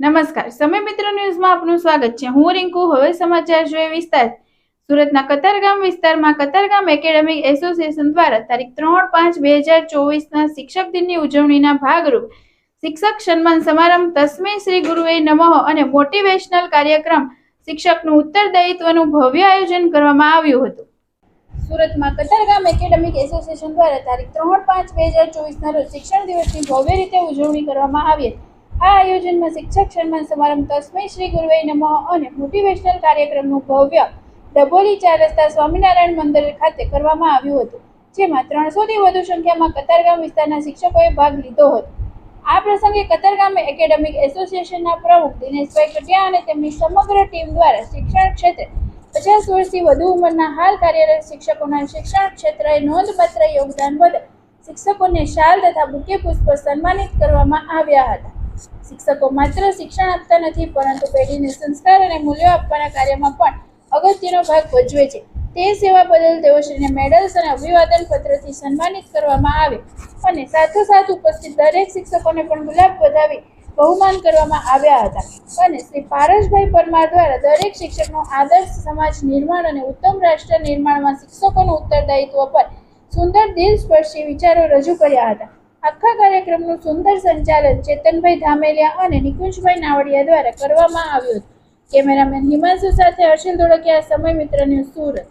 નમસ્કાર. સમય મિત્ર ન્યૂઝમાં આપનું સ્વાગત છે. હું રિંકુ, હવે સમાચાર જોઈએ વિસ્તાર. સુરતના કતારગામ વિસ્તારમાં કતારગામ એકેડેમિક એસોસિએશન દ્વારા તારીખ ત્રણ પાંચ બે હજાર ચોવીસના શિક્ષક દિનની ઉજવણીના ભાગરૂપ શિક્ષક સન્માન સમારંભ તસ્મે શ્રી ગુરુએ નમઃ અને મોટિવેશનલ કાર્યક્રમ શિક્ષકનું ઉત્તરદાયિત્વનું ભવ્ય આયોજન કરવામાં આવ્યું હતું. સુરતમાં કતારગામ એકેડેમિક એસોસિએશન દ્વારા તારીખ ત્રણ પાંચ બે હજાર ચોવીસના રોજ શિક્ષણ દિવસની ભવ્ય રીતે ઉજવણી કરવામાં આવી હતી. આ આયોજનમાં શિક્ષક સન્માન સમારંભ તસ્મય શ્રી ગુરુવે નમઃ અને મોટિવેશનલ કાર્યક્રમનું ભવ્ય ડભોલી ચાર રસ્તા સ્વામિનારાયણ મંદિર ખાતે કરવામાં આવ્યું હતું, જેમાં ત્રણસોથી વધુ સંખ્યામાં કતારગામ વિસ્તારના શિક્ષકોએ ભાગ લીધો હતો. આ પ્રસંગે કતારગામ એકેડેમિક એસોસિએશનના પ્રમુખ દિનેશભાઈ કટિયા અને તેમની સમગ્ર ટીમ દ્વારા શિક્ષણ ક્ષેત્રે પચાસ વર્ષથી વધુ ઉંમરના હાલ કાર્યરત શિક્ષકોના શિક્ષણ ક્ષેત્રે નોંધપાત્ર યોગદાન બદલ શિક્ષકોને શાલ તથા બુકે પુષ્પ સન્માનિત કરવામાં આવ્યા હતા. શિક્ષકો માત્ર શિક્ષણ આપતા નથી, પરંતુ પેઢીને સંસ્કાર અને મૂલ્યો આપવાના કાર્યમાં પણ અગત્યનો ભાગ ભજવે છે. તે સેવા બદલ તેઓ શ્રીને મેડલ્સ અને અભિવાદન પત્રથી સન્માનિત કરવામાં આવે અને સાથોસાથ ઉપસ્થિત દરેક શિક્ષકોને પણ ગુલાબ વધાવી બહુમાન કરવામાં આવ્યા હતા. અને શ્રી પારસભાઈ પરમાર દ્વારા દરેક શિક્ષકનો આદર્શ સમાજ નિર્માણ અને ઉત્તમ રાષ્ટ્ર નિર્માણમાં શિક્ષકોનું ઉત્તરદાયિત્વ પર સુંદર દિલસ્પર્શી વિચારો રજૂ કર્યા હતા. આખા કાર્યક્રમનું સુંદર સંચાલન ચેતનભાઈ ધામેલિયા અને નિકુંજભાઈ નાવડિયા દ્વારા કરવામાં આવ્યું હતું. કેમેરામેન હિમાંશુ સાથે હર્ષિલ ધોળકિયા, સમય મિત્ર ન્યૂઝ સુરત.